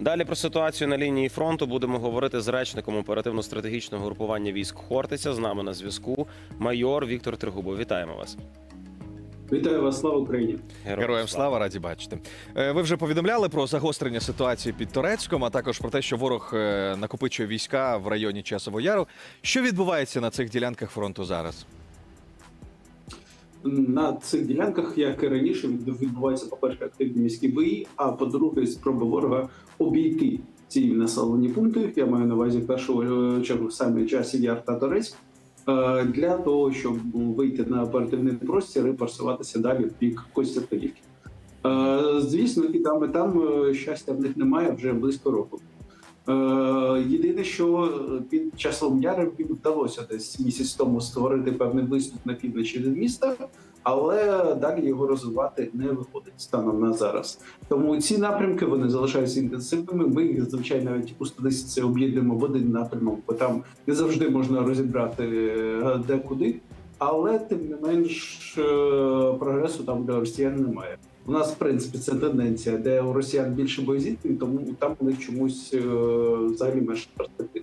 Далі про ситуацію на лінії фронту будемо говорити з речником оперативно-стратегічного групування військ Хортиця. З нами на зв'язку майор Віктор Тригубов. Вітаємо вас. Вітаю вас, слава Україні! Героям слава раді бачити. Е, Ви вже повідомляли про загострення ситуації під Турецьком, а також про те, що ворог е, накопичує війська в районі Часового Яру. Що відбувається на цих ділянках фронту зараз? На цих ділянках, як і раніше, відбуваються, по-перше, активні міські бої, а по-друге, спроби ворога обійти ці населені пункти. Я маю на увазі в першу е, чергу саме часів Яр та Торецьк, е, для того, щоб вийти на оперативний простір і просуватися далі в бік Костянтинівки. Е, Звісно, і там, і там щастя в них немає вже близько року. Е, Єдине, що під часом яром їм вдалося десь місяць тому створити певний виступ на півночі від міста, але далі його розвивати не виходить станом на зараз. Тому ці напрямки вони залишаються інтенсивними. Ми їх звичайно навіть у 110 це об'єднуємо в один напрямок, бо там не завжди можна розібрати е, де куди. Але тим не менш е, прогресу там для росіян немає. У нас, в принципі, це тенденція, де у росіян більше боєзіткнень, тому там них чомусь е, взагалі менше перспектив.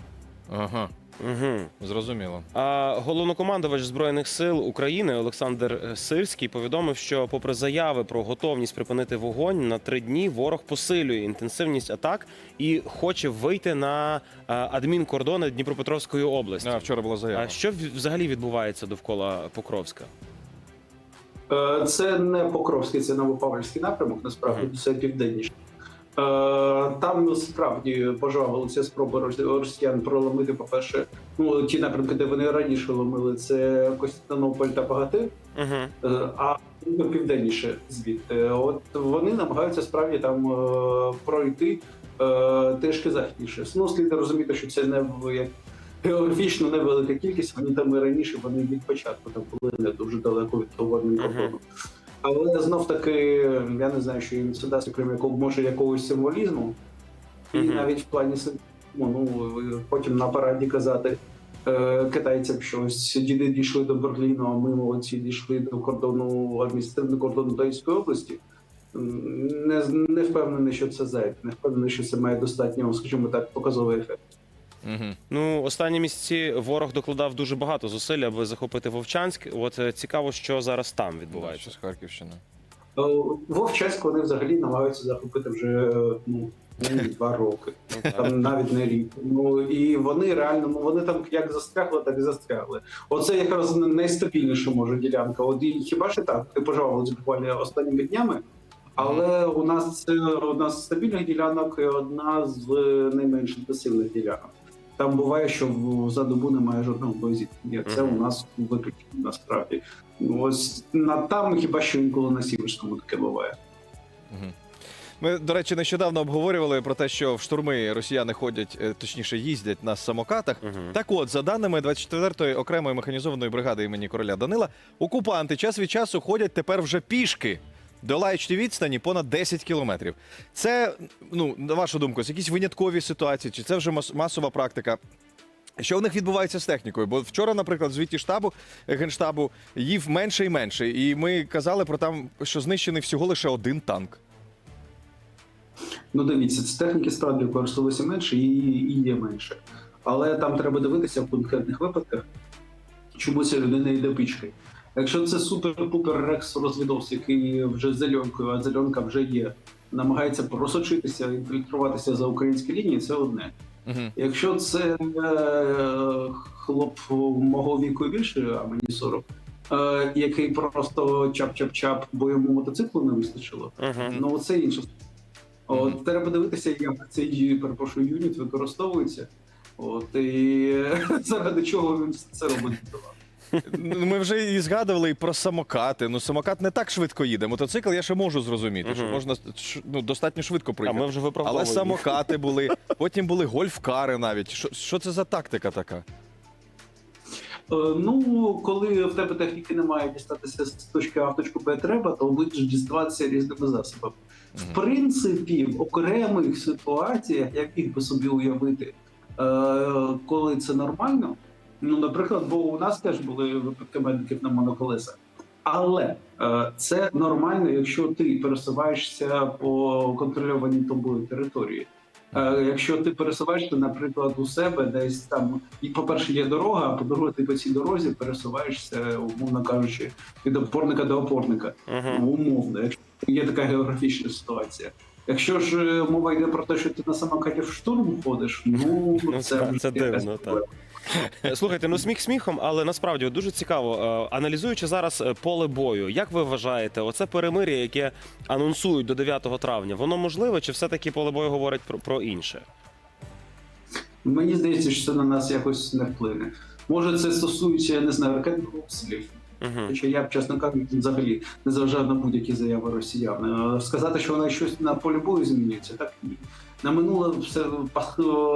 Ага, Угу. зрозуміло. А головнокомандувач збройних сил України Олександр Сирський повідомив, що, попри заяви про готовність припинити вогонь на три дні, ворог посилює інтенсивність атак і хоче вийти на адмінкордони Дніпропетровської області. А, вчора була заява. А що взагалі відбувається довкола Покровська? Е, Це не Покровський, це Новопавлівський напрямок, насправді це південніше. Там справді пожалувалися спроби рос- росіян проломити, по-перше, ну ті напрямки, де вони раніше ломили, це Костянтинополь та Пагати, Угу. Е, а південніше звідти. От вони намагаються справді там е, пройти трішки західніше. Ну, слід розуміти, що це не як географічно невелика кількість. Вони там і раніше, вони від початку там були не дуже далеко від того кордону. Але знов таки, я не знаю, що їм це дасть, окрім якого може якогось символізму, і навіть в плані ну потім на параді казати е, китайцям, що ось діди дійшли до Берліну, а ми молодці дійшли до кордону адміністративного кордону Донецької області. Не, не впевнений, що це зайве, не впевнений, що це має достатньо, скажімо так, показовий ефект. Угу. Ну, останні місяці ворог докладав дуже багато зусиль, аби захопити Вовчанськ. От е, цікаво, що зараз там відбувається. з Харківщини. Е, Вовчанськ вони взагалі намагаються захопити вже е, ну, ну, два роки. там навіть не рік. Ну і вони реально ну вони там як застрягли, так і застрягли. Оце якраз найстабільніша може ділянка. От і хіба що так, ти пожалувалися буквально останніми днями. Але у нас це одна з стабільних ділянок і одна з найменш інтенсивних ділянок. Там буває, що за добу немає жодного боєзіткнення. Це у нас виключно насправді. Ось на там хіба що інколи на Сіверському таке буває. Ми, до речі, нещодавно обговорювали про те, що в штурми росіяни ходять, е, точніше, їздять на самокатах. Угу. Так от, за даними 24-ї окремої механізованої бригади імені короля Данила, окупанти час від часу ходять тепер вже пішки, долаючи відстані понад 10 кілометрів. Це, ну, на вашу думку, якісь виняткові ситуації, чи це вже масова практика? Що в них відбувається з технікою? Бо вчора, наприклад, в звіті штабу генштабу їв менше і менше, і ми казали про там, що знищений всього лише один танк. Ну, дивіться, техніки справді використовуються менше і, і є менше. Але там треба дивитися в конкретних випадках, чому ця людина йде пічкою. Якщо це супер-пупер рекс розвідовс, який вже з зеленкою, а зеленка вже є, намагається просочитися, інфільтруватися за українські лінії, це одне. Угу. Якщо це е, хлоп мого віку і більше, а мені 40, е, який просто чап-чап-чап, бо йому мотоциклу не вистачило, Угу. Ну, це інше. От, треба дивитися, як цей перепрошую юніт використовується. От і заради чого він це робить. Ну, Ми вже і згадували і про самокати. Ну, самокат не так швидко їде. Мотоцикл я ще можу зрозуміти, що Мгм. можна ш- ну, достатньо швидко А проїхати. ми вже виправдовуємо. Але самокати були, потім були гольф-кари навіть. Що, що це за тактика така? Е, Ну, коли в тебе техніки немає дістатися з точки А в точку Б треба, то будеш діставатися різними засобами. В принципі, в окремих ситуаціях, як їх би собі уявити, е, коли це нормально. Ну, наприклад, бо у нас теж були випадки медиків на моноколесах. Але е, це нормально, якщо ти пересуваєшся по контрольованій тобою території. Е, Якщо ти пересуваєшся, наприклад, у себе десь там, і по-перше, є дорога, а по-друге, ти по цій дорозі пересуваєшся, умовно кажучи, від опорника до опорника. Угу. Ну, умовно, якщо є така географічна ситуація. Якщо ж е, мова йде про те, що ти на самокаті в штурм ходиш, ну Ну, це- це дивно, так. Слухайте, ну сміх сміхом, але насправді от дуже цікаво. е, Аналізуючи зараз е, поле бою, як ви вважаєте, оце перемир'я, яке анонсують до 9 травня, воно можливе, чи все-таки поле бою говорить про, про інше? Мені здається, що це на нас якось не вплине. Може, це стосується, я не знаю, ракетних обстрілів. Угу. Хоча я б, чесно кажучи, взагалі не зважав на будь-які заяви росіян. Е, Сказати, що вона щось на полі бою змінюється, так ні. На минуле все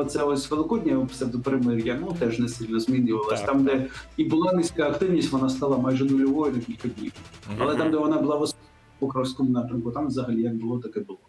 це ось великоднє псевдопримир'я, ну теж не сильно змінювалося. Там, де і була низька активність, вона стала майже нульовою на кілька днів. Але там, де вона була в Покровському напрямку, там взагалі як було, так і було.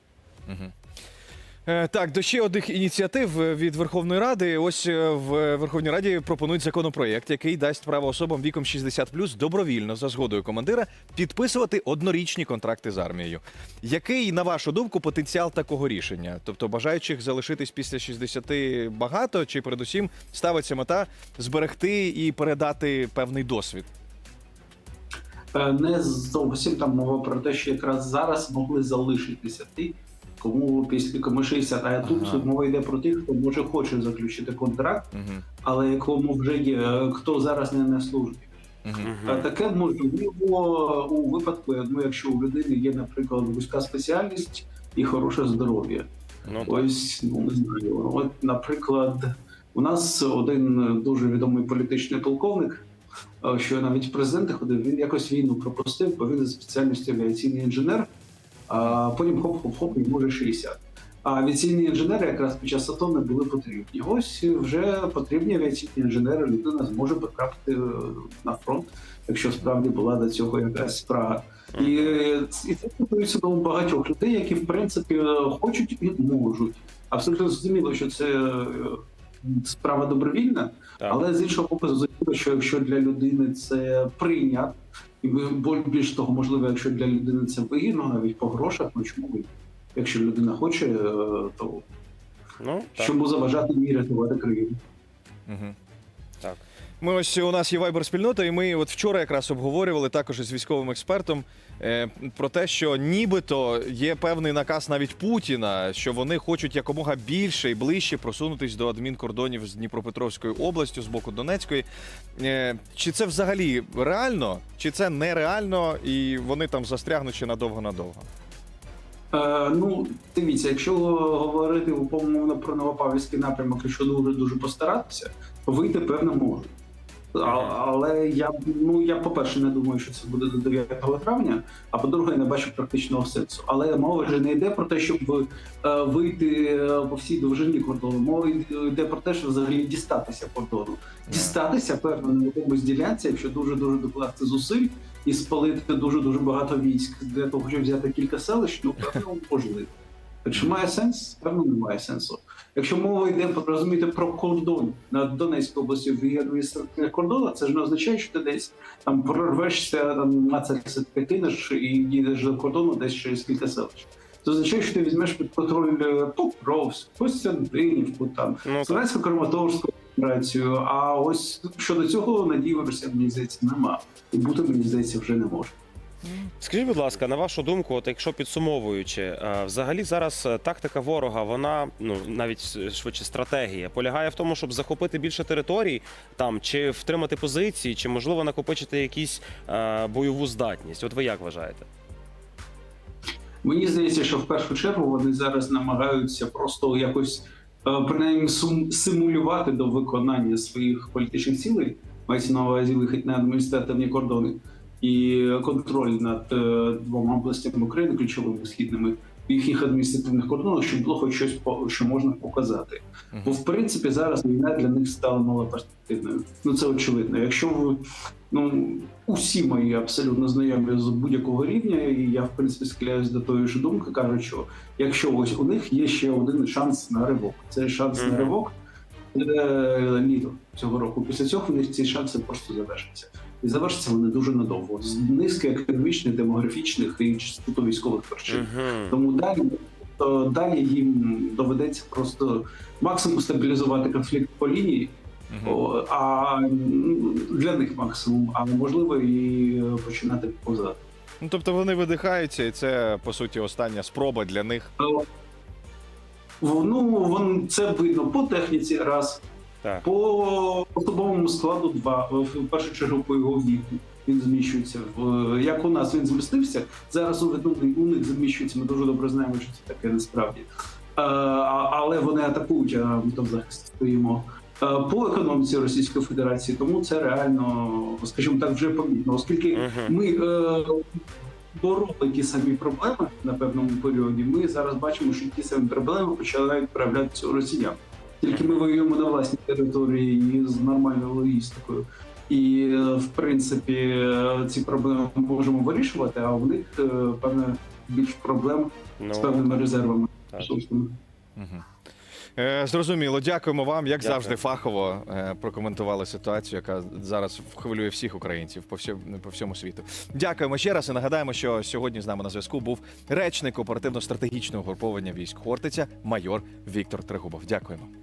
Е, Так, до ще одних ініціатив е, від Верховної Ради. Ось е, в Верховній Раді пропонують законопроєкт, який дасть право особам віком 60 добровільно за згодою командира підписувати однорічні контракти з армією. Який, на вашу думку, потенціал такого рішення? Тобто бажаючих залишитись після 60 багато, чи передусім ставиться мета зберегти і передати певний досвід? Не зовсім там мова про те, що якраз зараз могли залишитися ті, кому після кому 60. А тут Ага. мова йде про тих, хто може хоче заключити контракт, Угу. але якому вже є, е, хто зараз не на службі. Угу. Таке можливо у випадку, ну, якщо у людини є, наприклад, вузька спеціальність і хороше здоров'я. Ну. Ось ну не знаю. От, наприклад, у нас один дуже відомий політичний полковник, е, що навіть президент ходив, він якось війну пропустив, бо він за спеціальністю авіаційний інженер, а потім хоп-хоп-хоп, і може 60. А авіаційні інженери якраз під час АТО не були потрібні. Ось вже потрібні авіаційні інженери. Людина зможе потрапити е, на фронт, якщо справді була до цього якась спрага. І, і це стосується до багатьох людей, які в принципі хочуть і можуть. Абсолютно зрозуміло, що це е, справа добровільна, але з іншого боку, зрозуміло, що якщо для людини це прийнят, і більш того, можливо, якщо для людини це вигідно, навіть по грошах, ну чому ви? Якщо людина хоче, е, то Ну, так. чому заважати їй рятувати країну? Угу. Так. Ми ось у нас є вайбер спільнота, і ми от вчора якраз обговорювали також із військовим експертом е, про те, що нібито є певний наказ навіть Путіна, що вони хочуть якомога більше і ближче просунутись до адмінкордонів з Дніпропетровською областю з боку Донецької. Е, чи це взагалі реально, чи це нереально, і вони там застрягнуть ще надовго-надовго? Е, ну, дивіться, якщо говорити умовно про Новопавлівський напрямок, якщо дуже дуже постаратися, вийти певно може. Але я ну я по-перше не думаю, що це буде до 9 травня, а по-друге, не бачу практичного сенсу. Але мова вже не йде про те, щоб е, вийти е, по всій довжині кордону. Мова йде про те, що взагалі дістатися кордону. Дістатися певно на якомусь ділянці, якщо дуже дуже докласти зусиль і спалити дуже дуже багато військ для того, щоб взяти кілька селищ, ну певно можливо. Чи має сенс? Певно, немає сенсу. Якщо мова йде розумієте, про кордон над Донецькою областю в адміністративних кордонах, це ж не означає, що ти десь там прорвешся, там нацарся кинеш і їдеш до кордону десь через кілька селищ. Це означає, що ти візьмеш під контроль е, Покровськ, Костянтинівку, там Ну. Словенську Краматорську операцію. А ось щодо цього надії в Росіян, мені здається, нема. І бути, мені здається, вже не може. Скажіть, будь ласка, на вашу думку, от якщо підсумовуючи, е, взагалі зараз е, тактика ворога, вона ну навіть швидше стратегія, полягає в тому, щоб захопити більше територій там, чи втримати позиції, чи можливо накопичити якісь е, бойову здатність. От ви як вважаєте? Мені здається, що в першу чергу вони зараз намагаються просто якось принаймні симулювати до виконання своїх політичних цілей, мається на увазі вихід на адміністративні кордони і контроль над е, двома областями України, ключовими східними в їхніх адміністративних кордонах, щоб було хоч щось що можна показати. Бо в принципі зараз війна для них стала малоперспективною. Ну це очевидно. Якщо ви ну усі мої абсолютно знайомі з будь-якого рівня, і я в принципі схиляюсь до тої ж думки, кажуть, що якщо ось у них є ще один шанс на ривок, це шанс на ривок літо цього року. Після цього у них ці шанси просто завершаться. І завершаться вони дуже надовго з низки економічних, демографічних і чисто військових причин. Угу. Тому далі то далі їм доведеться просто максимум стабілізувати конфлікт по лінії. О, а для них максимум, а можливо і е, починати повзати. Ну тобто вони видихаються, і це по суті остання спроба для них. Ну, вон, це видно по техніці, раз, Так. по особовому складу, два. В першу чергу по його віку. Він зміщується в як у нас він змістився. Зараз у, ну, у них зміщується. Ми дуже добре знаємо, що це таке насправді. Е, а- але вони атакують, а ми там в захисті стоїмо. Е, По економіці Російської Федерації, тому це реально, скажімо так, вже помітно, оскільки ми е, бороли ті самі проблеми на певному періоді. Ми зараз бачимо, що ті самі проблеми починають проявлятися у росіян. Тільки ми воюємо на власній території і з нормальною логістикою. І е, в принципі е, ці проблеми ми можемо вирішувати, а у них е, певне більш проблем з Ну, певними резервами. так. Е, зрозуміло, дякуємо вам. Як Дякую. завжди, фахово е, прокоментували ситуацію, яка зараз хвилює всіх українців по всьому, по всьому світу. Дякуємо ще раз і нагадаємо, що сьогодні з нами на зв'язку був речник оперативно-стратегічного груповання військ Хортиця, майор Віктор Трегубов. Дякуємо.